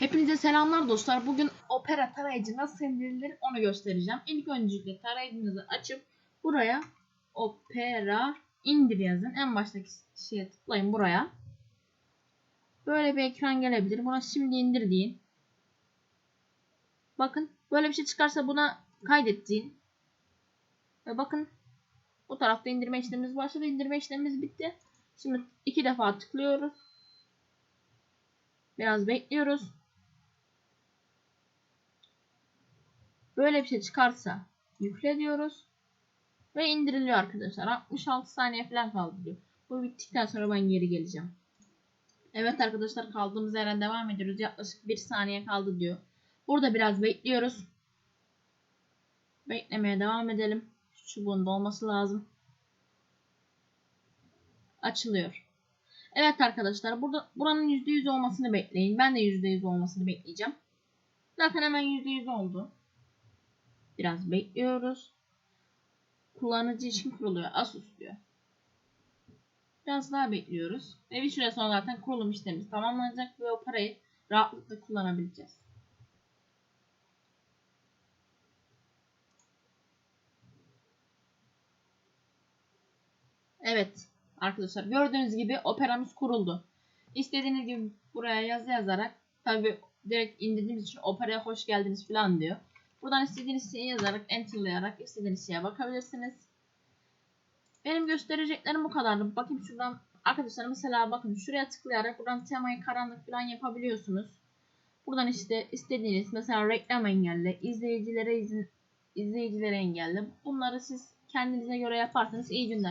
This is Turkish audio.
Hepinize selamlar dostlar. Bugün Opera tarayıcı nasıl indirilir onu göstereceğim. İlk öncelikle tarayıcınızı açıp buraya Opera indir yazın. En baştaki şeye tıklayın buraya. Böyle bir ekran gelebilir. Buna şimdi indir deyin. Bakın böyle bir şey çıkarsa buna kaydet deyin. Ve bakın bu tarafta indirme işlemimiz başladı. İndirme işlemimiz bitti. Şimdi iki defa tıklıyoruz. Biraz bekliyoruz. Böyle bir şey çıkarsa yükle diyoruz. Ve indiriliyor arkadaşlar. 66 saniye falan kaldı diyor. Bu bittikten sonra ben geri geleceğim. Evet arkadaşlar kaldığımız yerden devam ediyoruz. Yaklaşık 1 saniye kaldı diyor. Burada biraz bekliyoruz. Beklemeye devam edelim. Şu çubuğun dolması lazım. Açılıyor. Evet arkadaşlar burada buranın %100 olmasını bekleyin. Ben de %100 olmasını bekleyeceğim. Zaten hemen %100 oldu. Biraz bekliyoruz. Kullanıcı için kuruluyor. Asus diyor. Biraz daha bekliyoruz. Ve bir süre sonra zaten kurulum işlemimiz tamamlanacak ve o parayı rahatlıkla kullanabileceğiz. Evet arkadaşlar gördüğünüz gibi operamız kuruldu. İstediğiniz gibi buraya yazı yazarak tabi direkt indirdiğimiz için operaya hoş geldiniz falan diyor. Buradan istediğiniz şeyi yazarak enterlayarak istediğiniz şeye bakabilirsiniz. Benim göstereceklerim bu kadardı. Bakayım şuradan arkadaşlar mesela bakın şuraya tıklayarak buradan temayı karanlık falan yapabiliyorsunuz. Buradan işte istediğiniz mesela reklam engelle, izleyicilere izin, izleyicilere engelle. Bunları siz kendinize göre yaparsanız iyi günler.